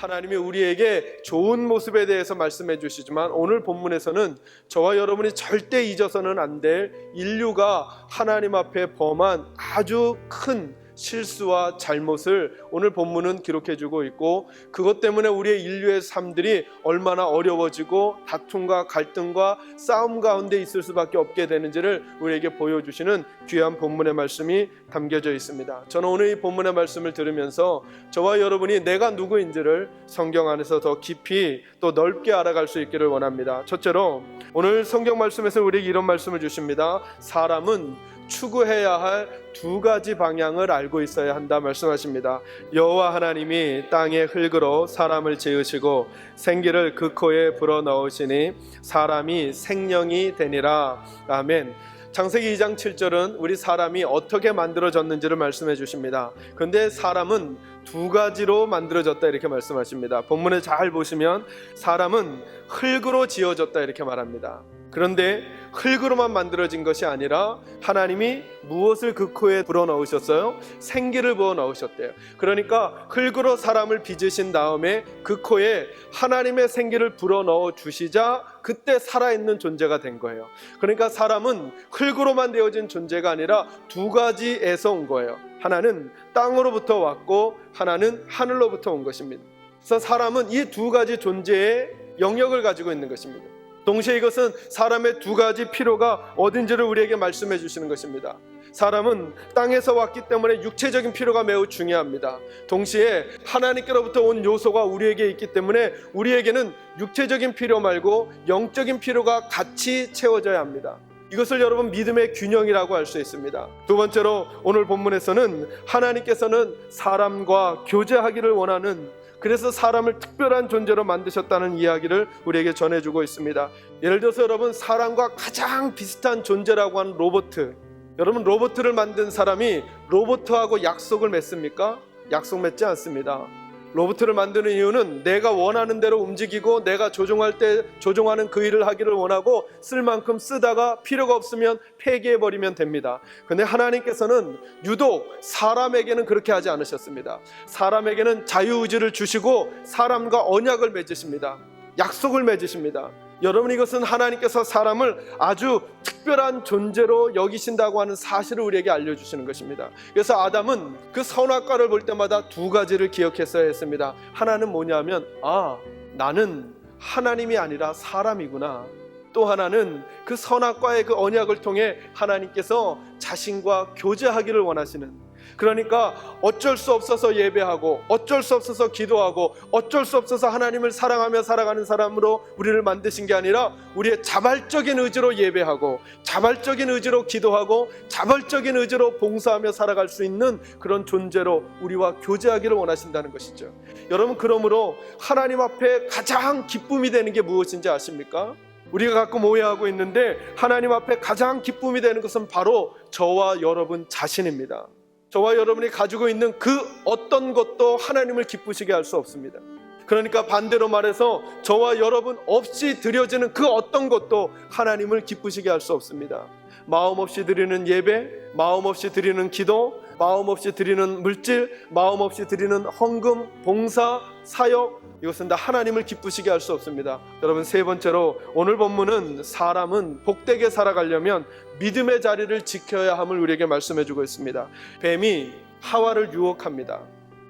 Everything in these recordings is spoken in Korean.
하나님이 우리에게 좋은 모습에 대해서 말씀해 주시지만 오늘 본문에서는 저와 여러분이 절대 잊어서는 안 될 인류가 하나님 앞에 범한 아주 큰 실수와 잘못을 오늘 본문은 기록해 주고 있고 그것 때문에 우리의 인류의 삶들이 얼마나 어려워지고 다툼과 갈등과 싸움 가운데 있을 수밖에 없게 되는지를 우리에게 보여주시는 귀한 본문의 말씀이 담겨져 있습니다. 저는 오늘 이 본문의 말씀을 들으면서 저와 여러분이 내가 누구인지를 성경 안에서 더 깊이 또 넓게 알아갈 수 있기를 원합니다. 첫째로 오늘 성경 말씀에서 우리에게 이런 말씀을 주십니다. 사람은 추구해야 할 두 가지 방향을 알고 있어야 한다 말씀하십니다. 여호와 하나님이 땅의 흙으로 사람을 지으시고 생기를 그 코에 불어 넣으시니 사람이 생명이 되니라. 아멘. 창세기 2장 7절은 우리 사람이 어떻게 만들어졌는지를 말씀해 주십니다. 근데 사람은 두 가지로 만들어졌다 이렇게 말씀하십니다. 본문에 잘 보시면 사람은 흙으로 지어졌다 이렇게 말합니다. 그런데 흙으로만 만들어진 것이 아니라 하나님이 무엇을 그 코에 불어 넣으셨어요? 생기를 부어 넣으셨대요. 그러니까 흙으로 사람을 빚으신 다음에 그 코에 하나님의 생기를 불어 넣어 주시자 그때 살아있는 존재가 된 거예요. 그러니까 사람은 흙으로만 되어진 존재가 아니라 두 가지에서 온 거예요. 하나는 땅으로부터 왔고 하나는 하늘로부터 온 것입니다. 그래서 사람은 이 두 가지 존재의 영역을 가지고 있는 것입니다. 동시에 이것은 사람의 두 가지 필요가 어딘지를 우리에게 말씀해 주시는 것입니다. 사람은 땅에서 왔기 때문에 육체적인 필요가 매우 중요합니다. 동시에 하나님께로부터 온 요소가 우리에게 있기 때문에 우리에게는 육체적인 필요 말고 영적인 필요가 같이 채워져야 합니다. 이것을 여러분 믿음의 균형이라고 할 수 있습니다. 두 번째로 오늘 본문에서는 하나님께서는 사람과 교제하기를 원하는 그래서 사람을 특별한 존재로 만드셨다는 이야기를 우리에게 전해주고 있습니다. 예를 들어서 여러분 사람과 가장 비슷한 존재라고 하는 로보트. 여러분 로보트를 만든 사람이 로보트하고 약속을 맺습니까? 약속 맺지 않습니다. 로보트를 만드는 이유는 내가 원하는 대로 움직이고 내가 조종할 때 조종하는 그 일을 하기를 원하고 쓸 만큼 쓰다가 필요가 없으면 폐기해 버리면 됩니다. 근데 하나님께서는 유독 사람에게는 그렇게 하지 않으셨습니다. 사람에게는 자유의지를 주시고 사람과 언약을 맺으십니다. 약속을 맺으십니다. 여러분 이것은 하나님께서 사람을 아주 특별한 존재로 여기신다고 하는 사실을 우리에게 알려주시는 것입니다. 그래서 아담은 그 선악과를 볼 때마다 두 가지를 기억했어야 했습니다. 하나는 뭐냐면 아 나는 하나님이 아니라 사람이구나. 또 하나는 그 선악과의 그 언약을 통해 하나님께서 자신과 교제하기를 원하시는 그러니까 어쩔 수 없어서 예배하고 어쩔 수 없어서 기도하고 어쩔 수 없어서 하나님을 사랑하며 살아가는 사람으로 우리를 만드신 게 아니라 우리의 자발적인 의지로 예배하고 자발적인 의지로 기도하고 자발적인 의지로 봉사하며 살아갈 수 있는 그런 존재로 우리와 교제하기를 원하신다는 것이죠. 여러분 그러므로 하나님 앞에 가장 기쁨이 되는 게 무엇인지 아십니까? 우리가 가끔 오해하고 있는데 하나님 앞에 가장 기쁨이 되는 것은 바로 저와 여러분 자신입니다. 저와 여러분이 가지고 있는 그 어떤 것도 하나님을 기쁘시게 할 수 없습니다. 그러니까 반대로 말해서 저와 여러분 없이 드려지는 그 어떤 것도 하나님을 기쁘시게 할 수 없습니다. 마음 없이 드리는 예배, 마음 없이 드리는 기도, 마음 없이 드리는 물질, 마음 없이 드리는 헌금, 봉사, 사역 이것은 다 하나님을 기쁘시게 할 수 없습니다. 여러분 세 번째로 오늘 본문은 사람은 복되게 살아가려면 믿음의 자리를 지켜야 함을 우리에게 말씀해 주고 있습니다. 뱀이 하와를 유혹합니다.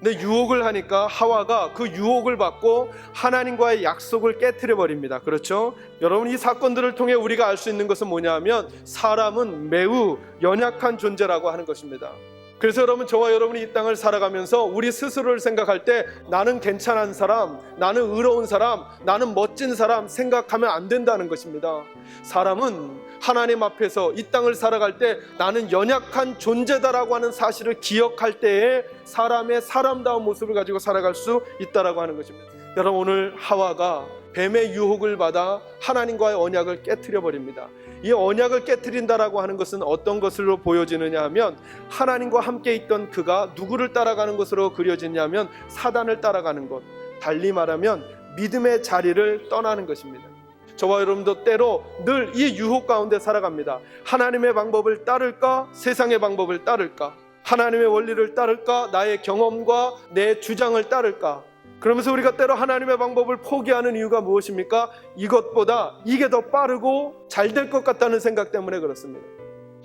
근데 유혹을 하니까 하와가 그 유혹을 받고 하나님과의 약속을 깨뜨려 버립니다. 그렇죠? 여러분 이 사건들을 통해 우리가 알 수 있는 것은 뭐냐면 사람은 매우 연약한 존재라고 하는 것입니다. 그래서 여러분 저와 여러분이 이 땅을 살아가면서 우리 스스로를 생각할 때 나는 괜찮은 사람, 나는 의로운 사람, 나는 멋진 사람 생각하면 안 된다는 것입니다. 사람은 하나님 앞에서 이 땅을 살아갈 때 나는 연약한 존재다라고 하는 사실을 기억할 때에 사람의 사람다운 모습을 가지고 살아갈 수 있다라고 하는 것입니다. 여러분 오늘 하와가 뱀의 유혹을 받아 하나님과의 언약을 깨뜨려 버립니다. 이 언약을 깨뜨린다라고 하는 것은 어떤 것으로 보여지느냐 하면 하나님과 함께 있던 그가 누구를 따라가는 것으로 그려지냐면 사단을 따라가는 것. 달리 말하면 믿음의 자리를 떠나는 것입니다. 저와 여러분도 때로 늘 이 유혹 가운데 살아갑니다. 하나님의 방법을 따를까? 세상의 방법을 따를까? 하나님의 원리를 따를까? 나의 경험과 내 주장을 따를까? 그러면서 우리가 때로 하나님의 방법을 포기하는 이유가 무엇입니까? 이것보다 이게 더 빠르고 잘 될 것 같다는 생각 때문에 그렇습니다.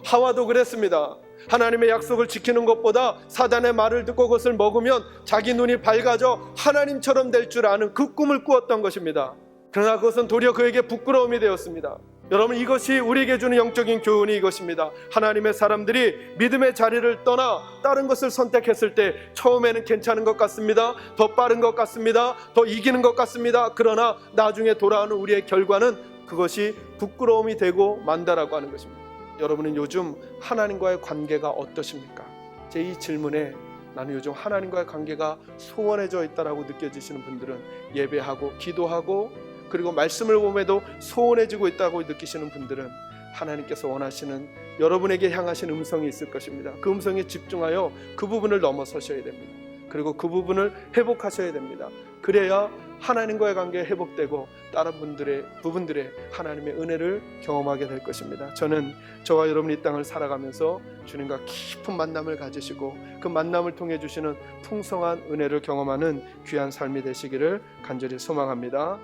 하와도 그랬습니다. 하나님의 약속을 지키는 것보다 사단의 말을 듣고 그것을 먹으면 자기 눈이 밝아져 하나님처럼 될 줄 아는 그 꿈을 꾸었던 것입니다. 그러나 그것은 도리어 그에게 부끄러움이 되었습니다. 여러분 이것이 우리에게 주는 영적인 교훈이 이것입니다. 하나님의 사람들이 믿음의 자리를 떠나 다른 것을 선택했을 때 처음에는 괜찮은 것 같습니다. 더 빠른 것 같습니다. 더 이기는 것 같습니다. 그러나 나중에 돌아오는 우리의 결과는 그것이 부끄러움이 되고 만다라고 하는 것입니다. 여러분은 요즘 하나님과의 관계가 어떠십니까? 제 이 질문에 나는 요즘 하나님과의 관계가 소원해져 있다라고 느껴지시는 분들은 예배하고 기도하고 그리고 말씀을 보면도 소원해지고 있다고 느끼시는 분들은 하나님께서 원하시는 여러분에게 향하신 음성이 있을 것입니다. 그 음성에 집중하여 그 부분을 넘어서셔야 됩니다. 그리고 그 부분을 회복하셔야 됩니다. 그래야 하나님과의 관계가 회복되고 다른 분들의 부분들의 하나님의 은혜를 경험하게 될 것입니다. 저는 저와 여러분이 이 땅을 살아가면서 주님과 깊은 만남을 가지시고 그 만남을 통해 주시는 풍성한 은혜를 경험하는 귀한 삶이 되시기를 간절히 소망합니다.